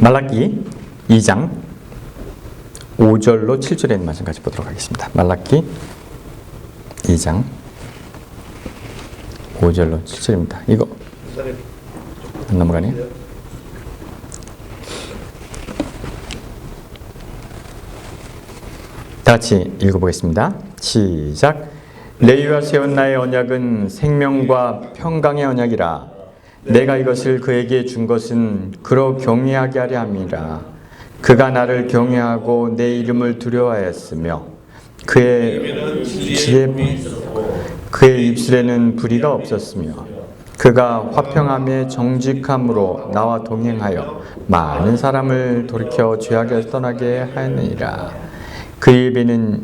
말라기 2장 5절로 7절에 있는 말씀까지 보도록 하겠습니다. 말라기 2장 5절로 7절입니다. 이거 안 넘어가네요. 다 같이 읽어보겠습니다. 시작. 레위와 세운 나의 언약은 생명과 평강의 언약이라. 내가 이것을 그에게 준 것은 그로 경외하게 하려 함이라. 그가 나를 경외하고 내 이름을 두려워하였으며 그의 지혜 그의 입술에는 불의가 없었으며 그가 화평함에 정직함으로 나와 동행하여 많은 사람을 돌이켜 죄악에서 떠나게 하느니라. 그 입에는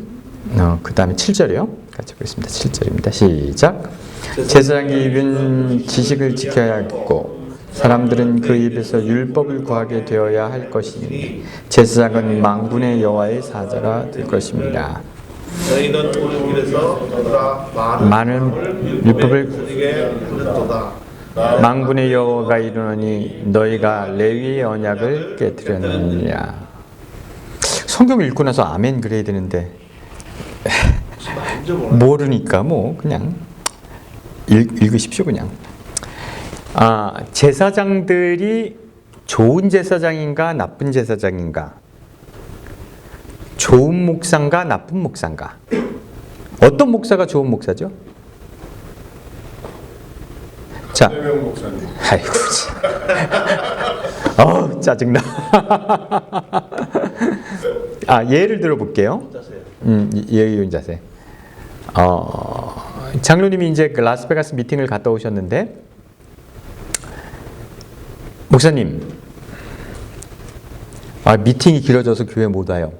어, 그 다음에 7절이요. 같이 보겠습니다. 7절입니다. 시작. 제사장의 입은 지식을 지켜야겠고 사람들은 그 입에서 율법을 구하게 되어야 할 것이니 제사장은 망군의 여호와의 사자가 될 것입니다. 너희는 오른 길에서 떠나 많은 율법을. 망군의 여호와가 이르노니 너희가 레위의 언약을 깨뜨렸느냐. 성경 읽고 나서 아멘 그래야 되는데 모르니까 뭐 그냥 읽, 읽으십시오 그냥. 아 제사장들이 좋은 제사장인가 나쁜 제사장인가? 좋은 목사인가 나쁜 목사인가? 어떤 목사가 좋은 목사죠? 자. 아이고 참. 어우 짜증나. 아 예를 들어 볼게요. 음 예의윤 자세. 어 장로님이 이제 그 라스베가스 미팅을 갔다 오셨는데 목사님, 아 미팅이 길어져서 교회 못 와요.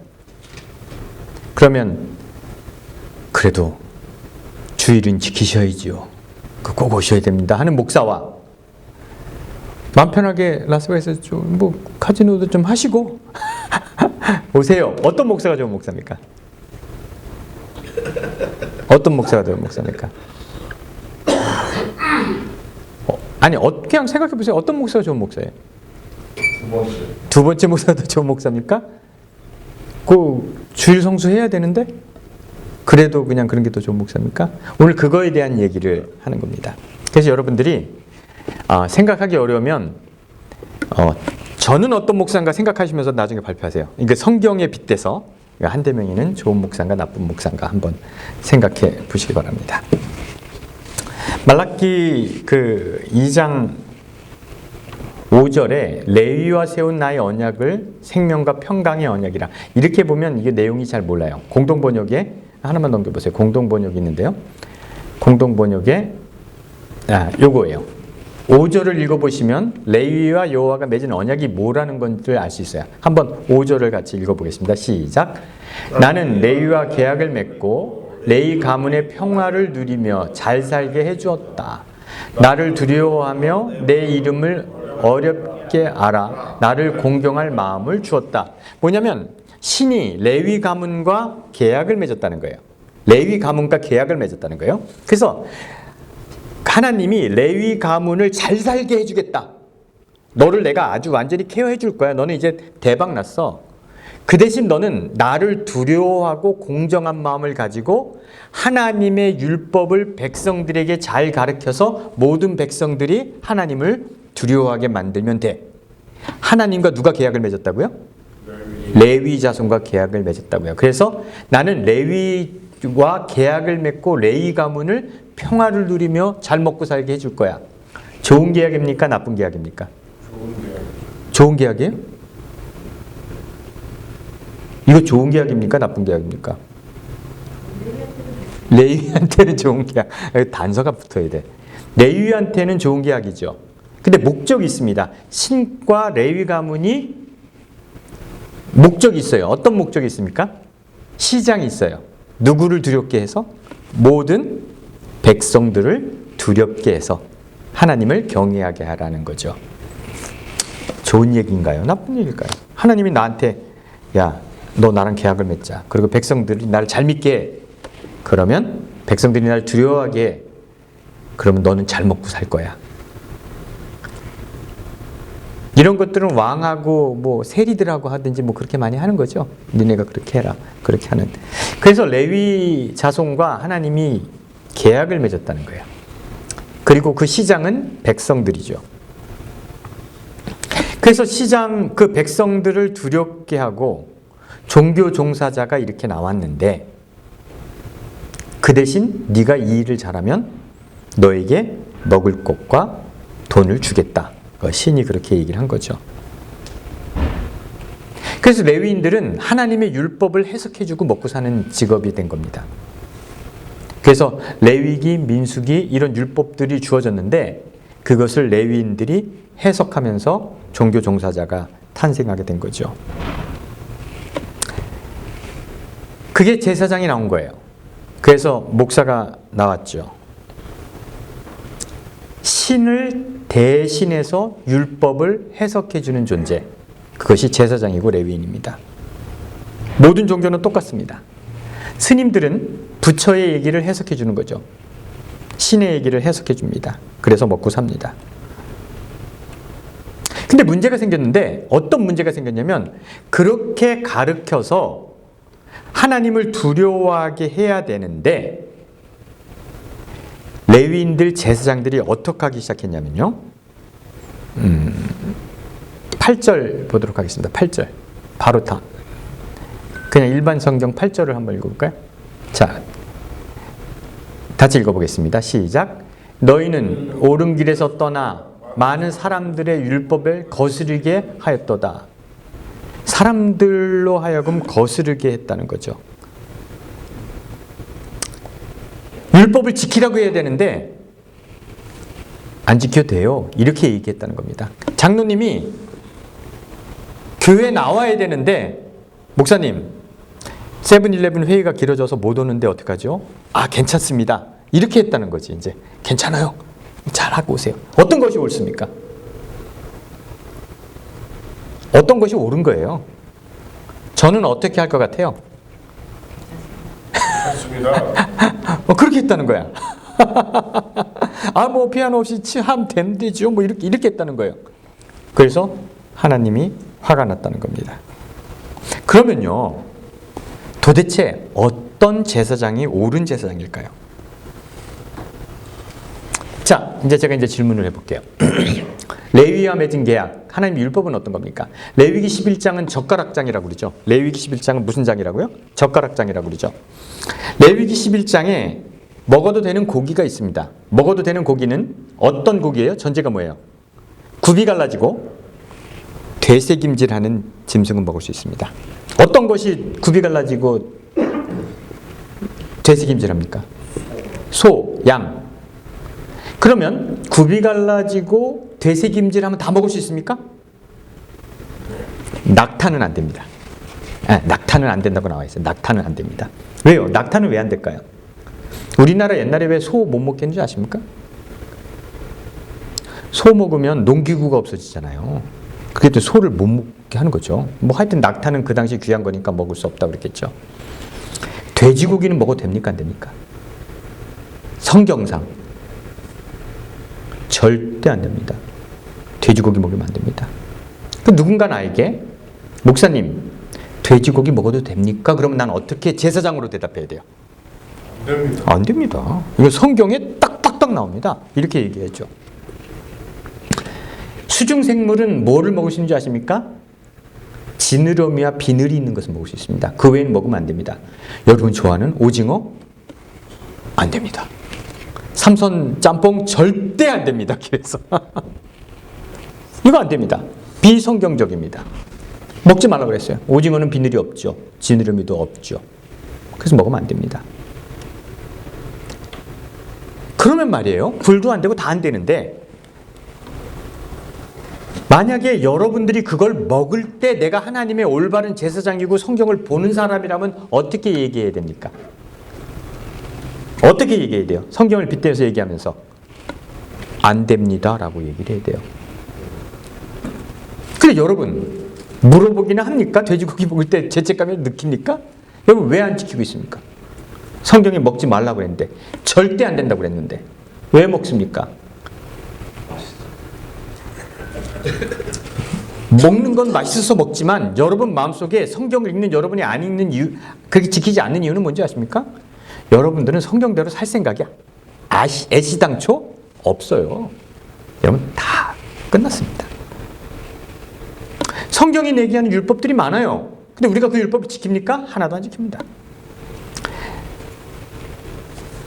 그러면 그래도 주일은 지키셔야지요. 그꼭 오셔야 됩니다. 하는 목사와 마음 편하게 라스베가스에서 좀뭐 카지노도 좀 하시고 오세요. 어떤 목사가 좋은 목사입니까? 어떤 목사가 좋은 목사입니까? 어, 아니 어, 그냥 생각해 보세요. 어떤 목사가 좋은 목사예요? 두 번째. 두 번째 목사가 더 좋은 목사입니까? 그 주일 성수 해야 되는데 그래도 그냥 그런 게 더 좋은 목사입니까? 오늘 그거에 대한 얘기를 하는 겁니다. 그래서 여러분들이 어, 생각하기 어려우면 어, 저는 어떤 목사인가 생각하시면서 나중에 발표하세요. 이게 성경에 빗대서 한대명이는 좋은 목사인가 나쁜 목사인가 한번 생각해 보시기 바랍니다. 말라기 그 2장 5절에 레위와 세운 나의 언약을 생명과 평강의 언약이라 이렇게 보면 이게 내용이 잘 몰라요. 공동 번역에 하나만 넘겨보세요. 공동 번역이 있는데요. 공동 번역에 아 요거예요. 5절을 읽어보시면 레위와 여호와가 맺은 언약이 뭐라는 건줄 알수 있어요. 한번 5절을 같이 읽어보겠습니다. 시작. 나는 레위와 계약을 맺고 레위 가문의 평화를 누리며 잘 살게 해주었다. 나를 두려워하며 내 이름을 어렵게 알아 나를 공경할 마음을 주었다. 뭐냐면 신이 레위 가문과 계약을 맺었다는 거예요. 레위 가문과 계약을 맺었다는 거예요. 그래서 하나님이 레위 가문을 잘 살게 해주겠다. 너를 내가 아주 완전히 케어해 줄 거야. 너는 이제 대박 났어. 그 대신 너는 나를 두려워하고 공정한 마음을 가지고 하나님의 율법을 백성들에게 잘 가르쳐서 모든 백성들이 하나님을 두려워하게 만들면 돼. 하나님과 누가 계약을 맺었다고요? 레위 자손과 계약을 맺었다고요. 그래서 나는 레위 와 계약을 맺고 레위 가문을 평화를 누리며 잘 먹고 살게 해줄 거야. 좋은 계약입니까? 나쁜 계약입니까? 좋은 계약. 계약이에요? 이거 좋은 계약입니까? 나쁜 계약입니까? 레위한테는 좋은 계약. 단서가 붙어야 돼. 레위한테는 좋은 계약이죠. 근데 목적이 있습니다. 신과 레위 가문이 목적이 있어요. 어떤 목적이 있습니까? 시장이 있어요. 누구를 두렵게 해서 모든 백성들을 두렵게 해서 하나님을 경외하게 하라는 거죠. 좋은 얘기인가요? 나쁜 얘기일까요? 하나님이 나한테 야, 너 나랑 계약을 맺자. 그리고 백성들이 나를 잘 믿게 해. 그러면 백성들이 나를 두려워하게 해. 그러면 너는 잘 먹고 살 거야. 이런 것들은 왕하고 뭐 세리들하고 하든지 뭐 그렇게 많이 하는 거죠. 니네가 그렇게 해라. 그렇게 하는. 그래서 레위 자손과 하나님이 계약을 맺었다는 거예요. 그리고 그 시장은 백성들이죠. 그래서 시장 그 백성들을 두렵게 하고 종교 종사자가 이렇게 나왔는데 그 대신 네가 이 일을 잘하면 너에게 먹을 것과 돈을 주겠다. 그 신이 그렇게 얘기를 한 거죠. 그래서 레위인들은 하나님의 율법을 해석해주고 먹고 사는 직업이 된 겁니다. 그래서 레위기, 민수기 이런 율법들이 주어졌는데 그것을 레위인들이 해석하면서 종교 종사자가 탄생하게 된 거죠. 그게 제사장이 나온 거예요. 그래서 목사가 나왔죠. 신을 대신해서 율법을 해석해 주는 존재. 그것이 제사장이고 레위인입니다. 모든 종교는 똑같습니다. 스님들은 부처의 얘기를 해석해 주는 거죠. 신의 얘기를 해석해 줍니다. 그래서 먹고 삽니다. 근데 문제가 생겼는데 어떤 문제가 생겼냐면 그렇게 가르쳐서 하나님을 두려워하게 해야 되는데 레위인들 제사장들이 어떻게 하기 시작했냐면요. 음, 8절 보도록 하겠습니다. 8절. 바로 다. 그냥 일반 성경 8절을 한번 읽어볼까요? 자, 같이 읽어보겠습니다. 시작. 너희는 옳은 길에서 떠나 많은 사람들의 율법을 거스르게 하였도다. 사람들로 하여금 거스르게 했다는 거죠. 율법을 지키라고 해야 되는데 안 지켜도 돼요. 이렇게 얘기했다는 겁니다. 장로님이 교회 나와야 되는데 목사님 세븐일레븐 회의가 길어져서 못 오는데 어떡하죠? 아 괜찮습니다. 이렇게 했다는 거지 이제 괜찮아요. 잘 하고 오세요. 어떤 것이 옳습니까? 어떤 것이 옳은 거예요? 저는 어떻게 할 것 같아요? 어, 그렇게 했다는 거야. 아, 뭐 피아노 없이 치하면 되죠. 뭐 이렇게 이렇게 했다는 거예요. 그래서 하나님이 화가 났다는 겁니다. 그러면요, 도대체 어떤 제사장이 옳은 제사장일까요? 자, 이제 제가 이제 질문을 해볼게요. 레위와 맺은 계약, 하나님 율법은 어떤 겁니까? 레위기 11장은 젓가락장이라고 그러죠. 레위기 11장은 무슨 장이라고요? 젓가락장이라고 그러죠. 레위기 11장에 먹어도 되는 고기가 있습니다. 먹어도 되는 고기는 어떤 고기예요? 전제가 뭐예요? 굽이 갈라지고 되새김질하는 짐승은 먹을 수 있습니다. 어떤 것이 굽이 갈라지고 되새김질합니까? 소, 양. 그러면 굽이 갈라지고 되새김질 하면 다 먹을 수 있습니까? 낙타는 안 됩니다. 아, 낙타는 안 된다고 나와 있어요. 낙타는 안 됩니다. 왜요? 낙타는 왜 안 될까요? 우리나라 옛날에 왜 소 못 먹게 했는지 아십니까? 소 먹으면 농기구가 없어지잖아요. 그게 또 소를 못 먹게 하는 거죠. 뭐 하여튼 낙타는 그 당시 귀한 거니까 먹을 수 없다 그랬겠죠. 돼지고기는 먹어도 됩니까? 안 됩니까? 성경상 절대 안 됩니다. 돼지고기 먹으면 안 됩니다. 그 누군가 나에게 목사님 돼지고기 먹어도 됩니까? 그러면 난 어떻게 제사장으로 대답해야 돼요? 안 됩니다. 안 됩니다. 이거 성경에 딱딱딱 나옵니다. 이렇게 얘기했죠. 수중 생물은 뭐를 먹을 수 있는지 아십니까? 지느러미와 비늘이 있는 것을 먹을 수 있습니다. 그 외에는 먹으면 안 됩니다. 여러분 좋아하는 오징어? 안 됩니다. 삼선 짬뽕 절대 안 됩니다. 길에서. 이거 안 됩니다. 비성경적입니다. 먹지 말라고 그랬어요. 오징어는 비늘이 없죠. 지느러미도 없죠. 그래서 먹으면 안 됩니다. 그러면 말이에요. 굴도 안 되고 다 안 되는데 만약에 여러분들이 그걸 먹을 때 내가 하나님의 올바른 제사장이고 성경을 보는 사람이라면 어떻게 얘기해야 됩니까? 어떻게 얘기해야 돼요? 성경을 빗대서 얘기하면서 안 됩니다라고 얘기를 해야 돼요. 근데 여러분 물어보기는 합니까? 돼지고기 먹을 때 죄책감이 느낍니까? 여러분 왜 안 지키고 있습니까? 성경에 먹지 말라고 그랬는데 절대 안 된다고 그랬는데 왜 먹습니까? 먹는 건 맛있어서 먹지만 여러분 마음속에 성경을 읽는 여러분이 안 읽는 이유, 그렇게 지키지 않는 이유는 뭔지 아십니까? 여러분들은 성경대로 살 생각이 아시, 애시당초 없어요. 여러분 다 끝났습니다. 성경이 내기하는 율법들이 많아요. 근데 우리가 그 율법을 지킵니까? 하나도 안 지킵니다.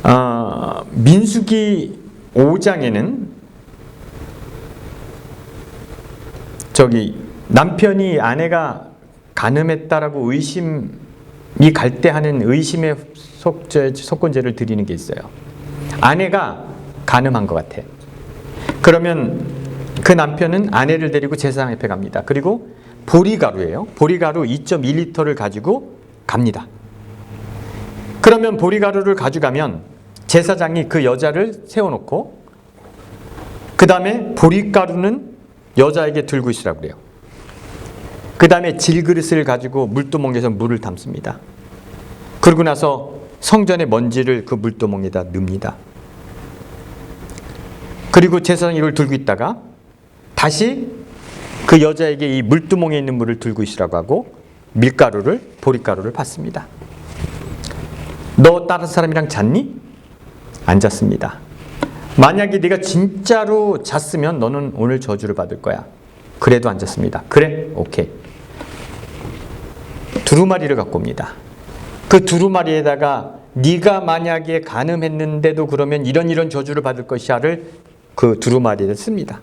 아, 민수기 5장에는 저기 남편이 아내가 간음했다라고 의심이 갈 때 하는 의심의 속죄, 속건제를 드리는 게 있어요. 아내가 간음한 것 같아. 그러면 그 남편은 아내를 데리고 제사장 앞에 갑니다. 그리고 보리가루예요. 보리가루 2.1리터를 가지고 갑니다. 그러면 보리가루를 가져가면 제사장이 그 여자를 세워놓고 그 다음에 보리가루는 여자에게 들고 있으라고 그래요. 그 다음에 질그릇을 가지고 물두멍에서 물을 담습니다. 그러고 나서 성전의 먼지를 그 물두멍에다 넣습니다. 그리고 제사장이 이걸 들고 있다가 다시 그 여자에게 이 물두멍에 있는 물을 들고 있으라고 하고 밀가루를 보리가루를 받습니다. 너 다른 사람이랑 잤니? 안 잤습니다. 만약에 네가 진짜로 잤으면 너는 오늘 저주를 받을 거야. 그래도 안 잤습니다. 그래? 오케이. 두루마리를 갖고 옵니다. 그 두루마리에다가 네가 만약에 간음했는데도 그러면 이런 이런 저주를 받을 것이야를 그 두루마리에 씁니다.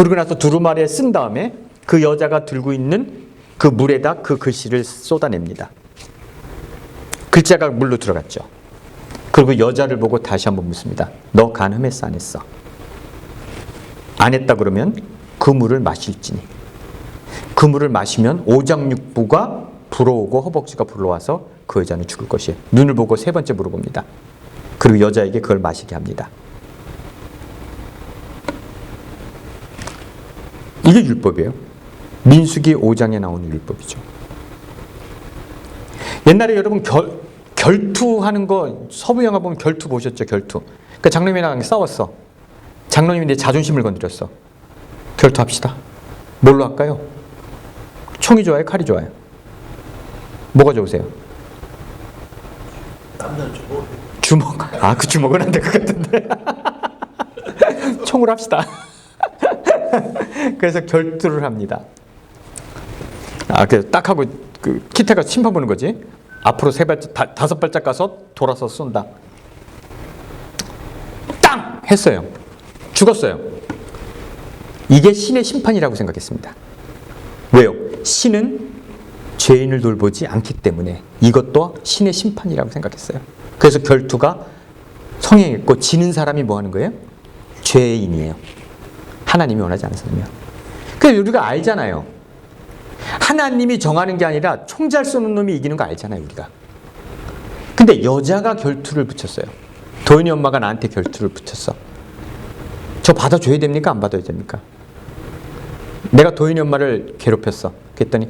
그러고 나서 두루마리에 쓴 다음에 그 여자가 들고 있는 그 물에다 그 글씨를 쏟아냅니다. 글자가 물로 들어갔죠. 그리고 여자를 보고 다시 한번 묻습니다. 너 간음했어 안 했어? 안 했다 그러면 그 물을 마실지니. 그 물을 마시면 오장육부가 불어오고 허벅지가 불러와서 그 여자는 죽을 것이에요. 눈을 보고 세 번째 물어봅니다. 그리고 여자에게 그걸 마시게 합니다. 이게 율법이에요. 민수기 5장에 나오는 율법이죠. 옛날에 여러분 결, 결투하는 거 서부 영화 보면 결투 보셨죠? 결투. 그러니까 장로님이랑 싸웠어. 장로님이 내 자존심을 건드렸어. 결투합시다. 뭘로 할까요? 총이 좋아요? 칼이 좋아요? 뭐가 좋으세요? 주먹. 아, 그 주먹은 안 될 것 같은데. 총으로 합시다. 그래서 결투를 합니다. 아, 그래서 딱 하고 그 키테가 심판 보는 거지. 앞으로 세 발짝, 다, 다섯 발짝 가서 돌아서 쏜다. 땅! 했어요. 죽었어요. 이게 신의 심판이라고 생각했습니다. 왜요? 신은 죄인을 돌보지 않기 때문에 이것도 신의 심판이라고 생각했어요. 그래서 결투가 성행했고 지는 사람이 뭐 하는 거예요? 죄인이에요. 하나님이 원하지 사람이요. 그래서 우리가 알잖아요. 하나님이 정하는 게 아니라 총잘 쏘는 놈이 이기는 거 알잖아요, 우리가. 근데 여자가 결투를 붙였어요. 도현이 엄마가 나한테 결투를 붙였어. 저 받아줘야 됩니까? 안 받아야 됩니까? 내가 도현이 엄마를 괴롭혔어. 그랬더니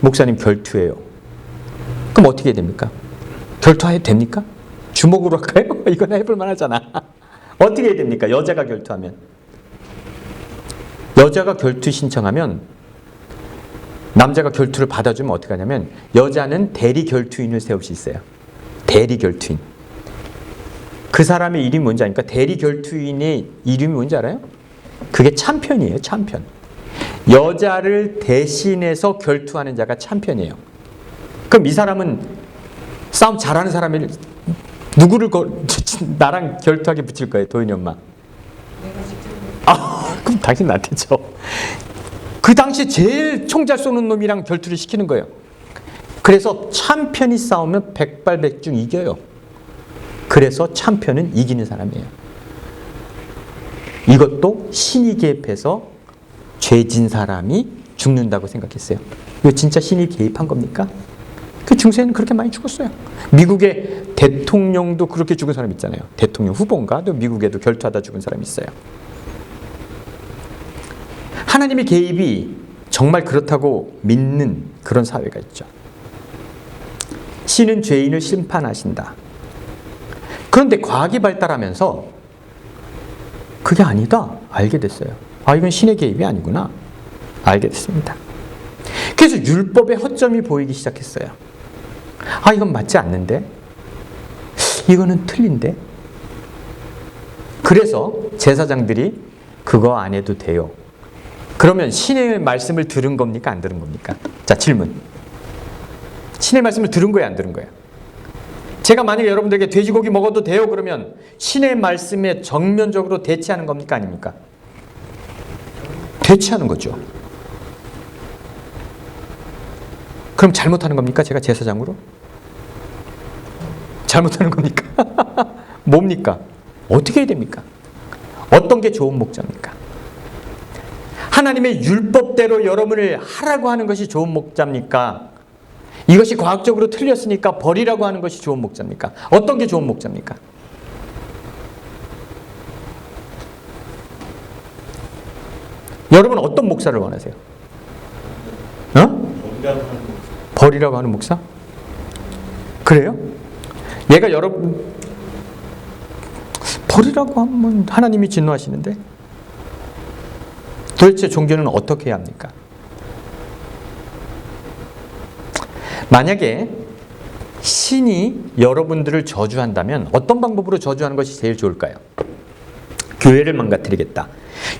목사님 결투예요. 그럼 어떻게 해야 됩니까? 결투해도 됩니까? 주먹으로 할까요? 이건 해볼 만하잖아. 어떻게 해야 됩니까? 여자가 결투하면. 여자가 결투 신청하면 남자가 결투를 받아주면 어떻게 하냐면 여자는 대리 결투인을 세울 수 있어요. 대리 결투인. 그 사람의 이름이 뭔지 아니까 대리 결투인의 이름이 뭔지 알아요? 그게 참편이에요. 참편. 여자를 대신해서 결투하는 자가 참편이에요. 그럼 이 사람은 싸움 잘하는 사람이 누구를 거, 나랑 결투하게 붙일 거예요, 도현이 엄마. 아, 그럼 당신 나한테 줘. 그 당시에 제일 총잘 쏘는 놈이랑 결투를 시키는 거예요. 그래서 참편이 싸우면 백발백중 이겨요. 그래서 참편은 이기는 사람이에요. 이것도 신이 개입해서 죄진 사람이 죽는다고 생각했어요. 이거 진짜 신이 개입한 겁니까? 그 중세에는 그렇게 많이 죽었어요. 미국의 대통령도 그렇게 죽은 사람 있잖아요. 대통령 후보인가? 또 미국에도 결투하다 죽은 사람 있어요. 하나님의 개입이 정말 그렇다고 믿는 그런 사회가 있죠. 신은 죄인을 심판하신다. 그런데 과학이 발달하면서 그게 아니다 알게 됐어요. 아 이건 신의 개입이 아니구나. 알게 됐습니다. 그래서 율법의 허점이 보이기 시작했어요. 아, 이건 맞지 않는데? 이거는 틀린데? 그래서 제사장들이 그거 안 해도 돼요. 그러면 신의 말씀을 들은 겁니까? 안 들은 겁니까? 자, 질문. 신의 말씀을 들은 거예요? 안 들은 거예요? 제가 만약에 여러분들에게 돼지고기 먹어도 돼요? 그러면 신의 말씀에 정면적으로 대치하는 겁니까? 아닙니까? 대치하는 거죠. 그럼 잘못하는 겁니까? 제가 제사장으로? 잘못하는 겁니까? 뭡니까? 어떻게 해야 됩니까? 어떤 게 좋은 목자입니까? 하나님의 율법대로 여러분을 하라고 하는 것이 좋은 목자입니까? 이것이 과학적으로 틀렸으니까 버리라고 하는 것이 좋은 목자입니까? 어떤 게 좋은 목자입니까? 여러분 어떤 목사를 원하세요? 어? 버리라고 하는 목사? 그래요? 얘가 여러분 버리라고 하면 하나님이 진노하시는데 도대체 종교는 어떻게 해야 합니까? 만약에 신이 여러분들을 저주한다면 어떤 방법으로 저주하는 것이 제일 좋을까요? 교회를 망가뜨리겠다.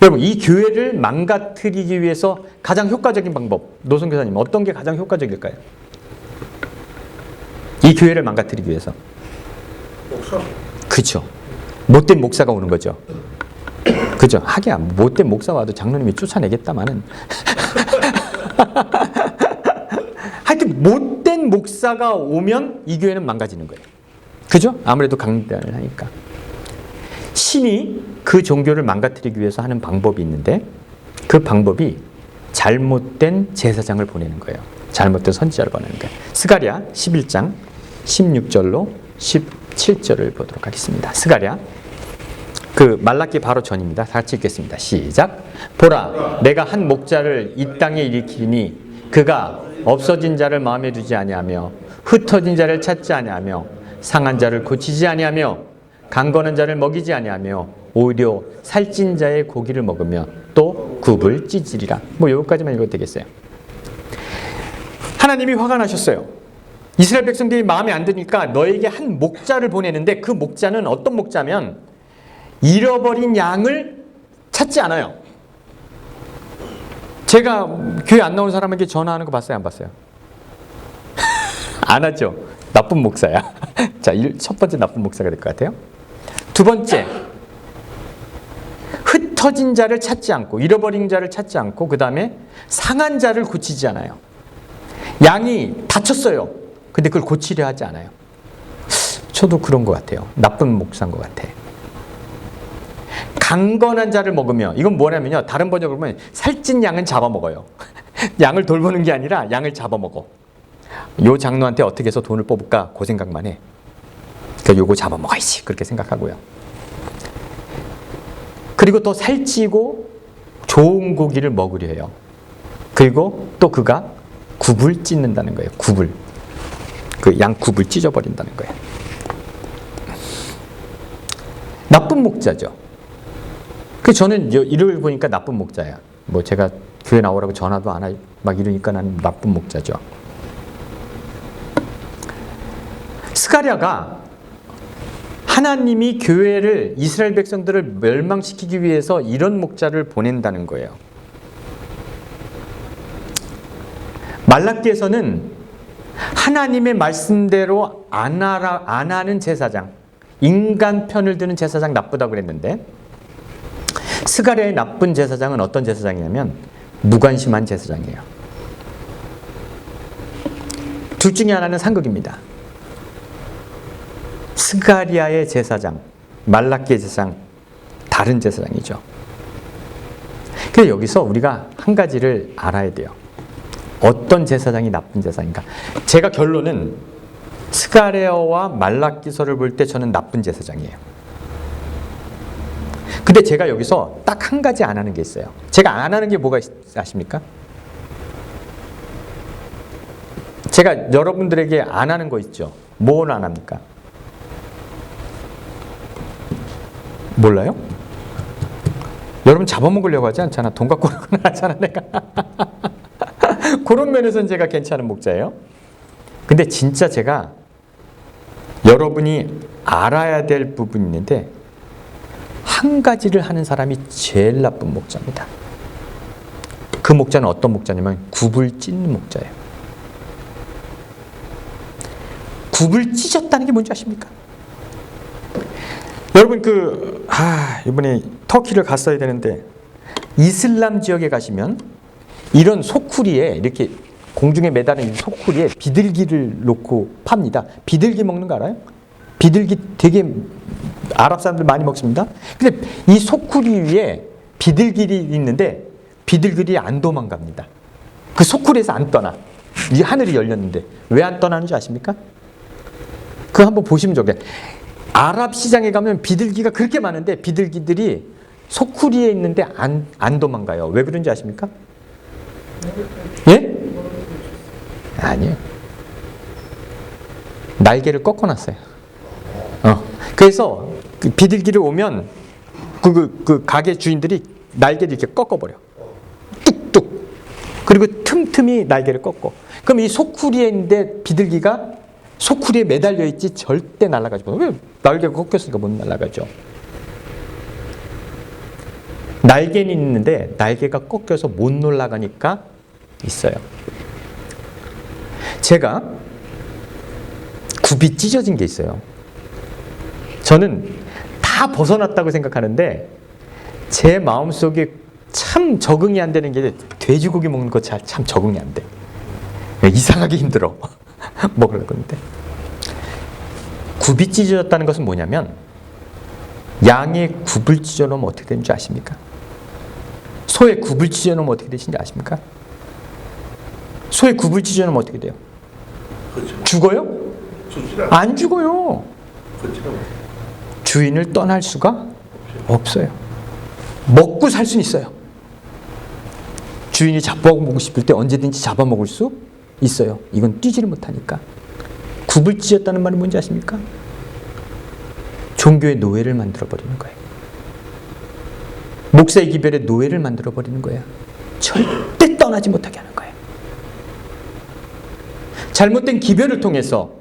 여러분 이 교회를 망가뜨리기 위해서 가장 효과적인 방법 노선 교사님 어떤 게 가장 효과적일까요? 이 교회를 망가뜨리기 위해서 목사 그죠. 못된 목사가 오는 거죠. 그죠. 하기야 못된 목사 와도 장로님이 쫓아내겠다마는. 하여튼 못된 목사가 오면 이 교회는 망가지는 거예요. 그죠? 아무래도 강단을 하니까. 신이 그 종교를 망가뜨리기 위해서 하는 방법이 있는데 그 방법이 잘못된 제사장을 보내는 거예요. 잘못된 선지자를 보내는 거예요. 스가랴 11장 16절로 17절을 보도록 하겠습니다. 스가랴 그 말라기 바로 전입니다. 다 같이 읽겠습니다. 시작. 보라, 내가 한 목자를 이 땅에 일으키니 그가 없어진 자를 마음에 두지 아니하며 흩어진 자를 찾지 아니하며 상한 자를 고치지 아니하며 강건한 자를 먹이지 아니하며 오히려 살찐 자의 고기를 먹으며 또 굽을 찢으리라. 뭐 여기까지만 읽어도 되겠어요. 하나님이 화가 나셨어요. 이스라엘 백성들이 마음에 안 드니까 너에게 한 목자를 보내는데 그 목자는 어떤 목자면 잃어버린 양을 찾지 않아요. 제가 교회 안 나온 사람에게 전화하는 거 봤어요? 안 봤어요? 안 하죠. 나쁜 목사야. 자, 일- 첫 번째 나쁜 목사가 될 것 같아요. 두 번째, 흩어진 자를 찾지 않고 잃어버린 자를 찾지 않고 그 다음에 상한 자를 고치지 않아요. 양이 다쳤어요. 근데 그걸 고치려 하지 않아요. 저도 그런 것 같아요. 나쁜 목사인 것 같아. 강건한 자를 먹으며 이건 뭐냐면요. 다른 번역을 보면 살찐 양은 잡아먹어요. 양을 돌보는 게 아니라 양을 잡아먹어. 요 장로한테 어떻게 해서 돈을 뽑을까 그 생각만 해. 그러니까 요거 잡아먹어야지 그렇게 생각하고요. 그리고 또 살찌고 좋은 고기를 먹으려 해요. 그리고 또 그가 굽을 찢는다는 거예요. 굽을. 그 양 굽을 찢어버린다는 거예요. 나쁜 목자죠. 그 저는 여- 이를 보니까 나쁜 목자야. 뭐 제가 교회 나오라고 전화도 안 하, 막 이러니까 나는 나쁜 목자죠. 스가랴가 하나님이 교회를 이스라엘 백성들을 멸망시키기 위해서 이런 목자를 보낸다는 거예요. 말라기에서는 하나님의 말씀대로 안, 하라, 안 하는 제사장, 인간 편을 드는 제사장 나쁘다고 그랬는데 스가랴의 나쁜 제사장은 어떤 제사장이냐면 무관심한 제사장이에요. 둘 중에 하나는 상극입니다. 스가리아의 제사장, 말라키의 제사장, 다른 제사장이죠. 근데 여기서 우리가 한 가지를 알아야 돼요. 어떤 제사장이 나쁜 제사인가? 제가 결론은 스가랴와 말라기서를 볼 때 저는 나쁜 제사장이에요. 근데 제가 여기서 딱 한 가지 안 하는 게 있어요. 제가 안 하는 게 뭐가 있, 아십니까? 제가 여러분들에게 안 하는 거 있죠. 뭐는 안 합니까? 몰라요? 여러분 잡아먹으려고 하지 않잖아. 돈 갖고 오거나 하잖아, 내가. 그런 면에서는 제가 괜찮은 목자예요. 근데 진짜 제가 여러분이 알아야 될 부분이 있는데 한 가지를 하는 사람이 제일 나쁜 목자입니다. 그 목자는 어떤 목자냐면 굽을 찢는 목자예요. 굽을 찢었다는 게 뭔지 아십니까? 여러분 그 아, 이번에 터키를 갔어야 되는데 이슬람 지역에 가시면 이런 소쿠리에 이렇게 공중에 매달린 이 소쿠리에 비둘기를 놓고 팝니다. 비둘기 먹는 거 알아요? 비둘기 되게 아랍 사람들 많이 먹습니다. 근데 이 소쿠리 위에 비둘기들이 있는데 비둘기들이 안 도망갑니다. 그 소쿠리에서 안 떠나. 이 하늘이 열렸는데 왜 안 떠나는지 아십니까? 그거 한번 보시면 좋게. 아랍 시장에 가면 비둘기가 그렇게 많은데 비둘기들이 소쿠리에 있는데 안, 안 도망가요. 왜 그런지 아십니까? 예? 아니요. 날개를 꺾어놨어요. 어. 그래서 그 비둘기를 오면 그, 그, 그 가게 주인들이 날개를 이렇게 꺾어버려. 뚝뚝. 그리고 틈틈이 날개를 꺾어. 그럼 이 소쿠리에 있는데 비둘기가 소쿠리에 매달려 있지 절대 날아가지 못. 왜 날개가 꺾였으니까 못 날아가죠. 날개는 있는데 날개가 꺾여서 못 올라가니까 있어요. 제가 굽이 찢어진 게 있어요. 저는 다 벗어났다고 생각하는데 제 마음속에 참 적응이 안 되는 게 돼지고기 먹는 거 참 적응이 안 돼. 이상하게 힘들어. 먹을 건데. 굽이 찢어졌다는 것은 뭐냐면 양의 굽을 찢어놓으면 어떻게 되는지 아십니까? 소의 굽을 찢어놓으면 어떻게 되시는지 아십니까? 소의 굽을 찢어놓으면 어떻게 돼요? 그렇죠. 죽어요? 안 죽어요. 그렇죠. 주인을 떠날 수가 없어요. 먹고 살 수는 있어요. 주인이 잡아먹고 싶을 때 언제든지 잡아먹을 수 있어요. 이건 뛰지를 못하니까. 굽을 찢었다는 말은 뭔지 아십니까? 종교의 노예를 만들어버리는 거예요. 목사의 기별의 노예를 만들어버리는 거예요. 절대 떠나지 못하게 하는 거예요. 잘못된 기별을 통해서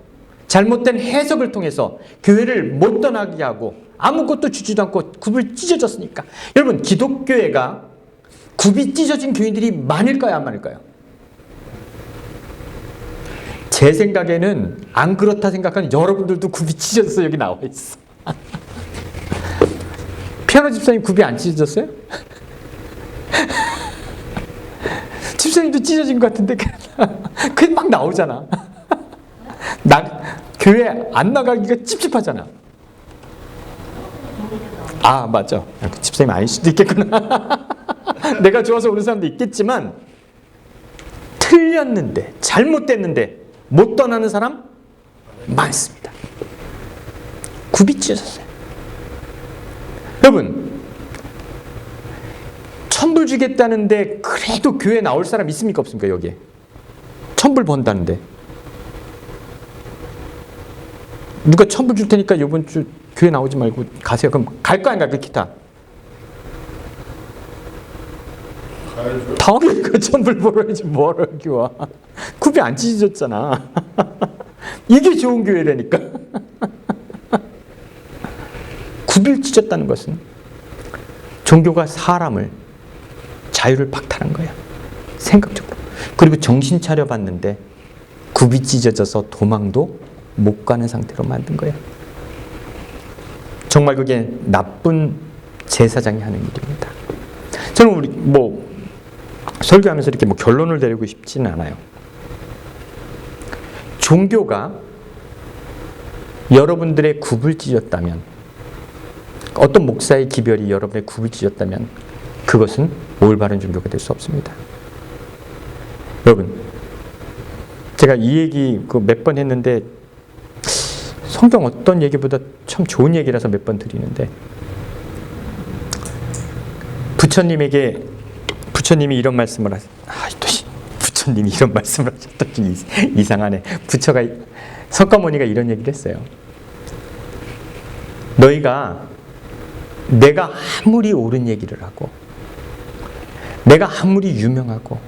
잘못된 해석을 통해서 교회를 못 떠나게 하고 아무것도 주지도 않고 굽을 찢어졌으니까 여러분 기독교회가 굽이 찢어진 교인들이 많을까요 안 많을까요? 제 생각에는 안 그렇다 생각하는 여러분들도 굽이 찢어져서 여기 나와 있어. 피아노 집사님 굽이 안 찢어졌어요? 집사님도 찢어진 것 같은데 그게 막 나오잖아. 나 교회 안 나가기가 찝찝하잖아. 아 맞죠. 그 집사님 아닐 수도 있겠구나. 내가 좋아서 오는 사람도 있겠지만 틀렸는데 잘못됐는데 못 떠나는 사람 많습니다. 찢어졌어요. 여러분 천불 주겠다는데 그래도 교회 나올 사람 있습니까 없습니까 여기에? 천불 번다는데 누가 천불 줄 테니까 이번 주 교회 나오지 말고 가세요. 그럼 갈 거 아닌가 그 기타? 당연히 그 천불 보러야지 뭐하러 여기 와. 굽이 안 찢어졌잖아. 이게 좋은 교회라니까. 굽을 찢었다는 것은 종교가 사람을 자유를 박탈한 거야. 생각적으로. 그리고 정신 차려 봤는데 굽이 찢어져서 도망도 못 가는 상태로 만든 거야. 정말 그게 나쁜 제사장이 하는 일입니다. 저는 우리 뭐 설교하면서 이렇게 뭐 결론을 내리고 싶지는 않아요. 종교가 여러분들의 굽을 찢었다면 어떤 목사의 기별이 여러분의 굽을 찢었다면 그것은 올바른 종교가 될 수 없습니다. 여러분, 제가 이 얘기 그 몇 번 했는데 성경 어떤 얘기보다 참 좋은 얘기라서 몇 번 드리는데 부처님에게 부처님이 이런 말씀을 하시. 아, 부처님이 이런 말씀을 하셨더니 이- 이상하네. 부처가 석가모니가 이런 얘기를 했어요. 너희가 내가 아무리 옳은 얘기를 하고 내가 아무리 유명하고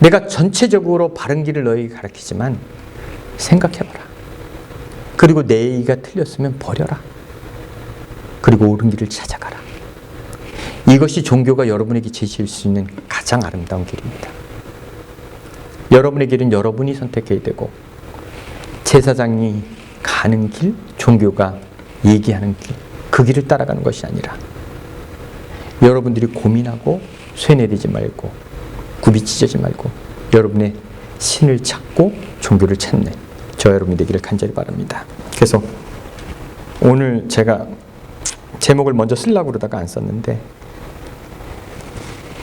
내가 전체적으로 바른 길을 너에게 가르치지만 생각해봐라. 그리고 내 얘기가 틀렸으면 버려라. 그리고 옳은 길을 찾아가라. 이것이 종교가 여러분에게 제시할 수 있는 가장 아름다운 길입니다. 여러분의 길은 여러분이 선택해야 되고 제사장이 가는 길, 종교가 얘기하는 길, 그 길을 따라가는 것이 아니라 여러분들이 고민하고 쇠뇌되지 말고 굽이 찢어지 말고 여러분의 신을 찾고 종교를 찾는 저 여러분이 되기를 간절히 바랍니다. 그래서 오늘 제가 제목을 먼저 쓰려고 그러다가 안 썼는데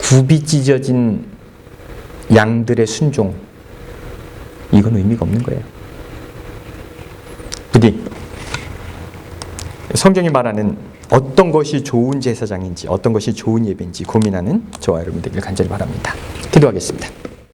굽이 찢어진 양들의 순종 이건 의미가 없는 거예요. 부디 성경이 말하는 어떤 것이 좋은 제사장인지 어떤 것이 좋은 예배인지 고민하는 저와 여러분 되기를 간절히 바랍니다. 기도하겠습니다.